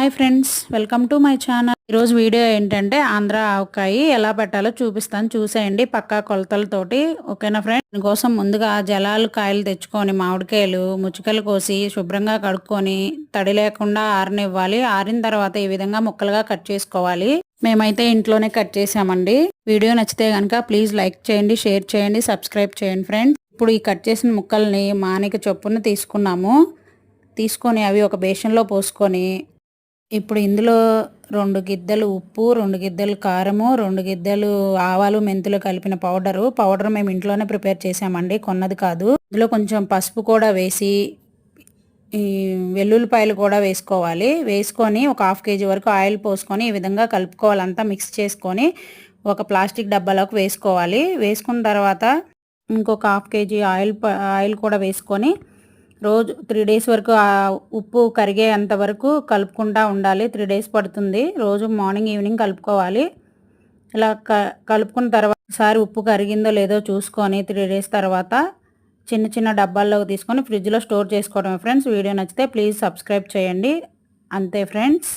Hi friends welcome to my channel. ఈరోజు video ఏంటంటే ఆంధ్ర ఆవకాయ ఎలా పెట్టాలో చూపిస్తాను. చూసేయండి పక్కా కొలతలతోటి. ఓకేనా ఫ్రెండ్ దీనికోసం ముందుగా జలాలు కాయలు తెచ్చుకొని మామిడికాయలు ముచ్చుకలు కోసి శుభ్రంగా కడుక్కొని తడి లేకుండా ఆరనివ్వాలి. ఆరిన తర్వాత ఈ విధంగా ముక్కలుగా కట్ చేసుకోవాలి. మేమైతే ఇంట్లోనే కట్ చేసామండి. వీడియో నచ్చితే కనుక ప్లీజ్ లైక్ చేయండి షేర్ చేయండి సబ్స్క్రైబ్ చేయండి ఫ్రెండ్స్. ఇప్పుడు ఈ కట్ చేసిన ముక్కల్ని మానిక చొప్పున తీసుకున్నాము. తీసుకొని అవి ఒక బేషన్లో పోసుకొని ఇప్పుడు ఇందులో రెండు గిద్దలు ఉప్పు రెండు గిద్దలు కారము రెండు గిద్దలు ఆవాలు మెంతులు కలిపిన పౌడరు. పౌడర్ మేము ఇంట్లోనే ప్రిపేర్ చేసామండి కొన్నది కాదు. ఇందులో కొంచెం పసుపు కూడా వేసి ఈ వెల్లుల్లిపాయలు కూడా వేసుకోవాలి. వేసుకొని ఒక హాఫ్ కేజీ వరకు ఆయిల్ పోసుకొని ఈ విధంగా కలుపుకోవాలంతా మిక్స్ చేసుకొని ఒక ప్లాస్టిక్ డబ్బాలోకి వేసుకోవాలి. వేసుకున్న తర్వాత ఇంకొక హాఫ్ కేజీ ఆయిల్ ఆయిల్ కూడా వేసుకొని రోజు త్రీ డేస్ వరకు ఆ ఉప్పు కరిగేంత వరకు కలుపుకుంటూ ఉండాలి. త్రీ డేస్ పడుతుంది. రోజు మార్నింగ్ ఈవినింగ్ కలుపుకోవాలి. ఇలా క కలుపుకున్న తర్వాత ఒకసారి ఉప్పు కరిగిందో లేదో చూసుకొని త్రీ డేస్ తర్వాత చిన్న చిన్న డబ్బాల్లోకి తీసుకొని ఫ్రిడ్జ్లో స్టోర్ చేసుకోవడమే. ఫ్రెండ్స్ వీడియో నచ్చితే ప్లీజ్ సబ్స్క్రైబ్ చేయండి. అంతే ఫ్రెండ్స్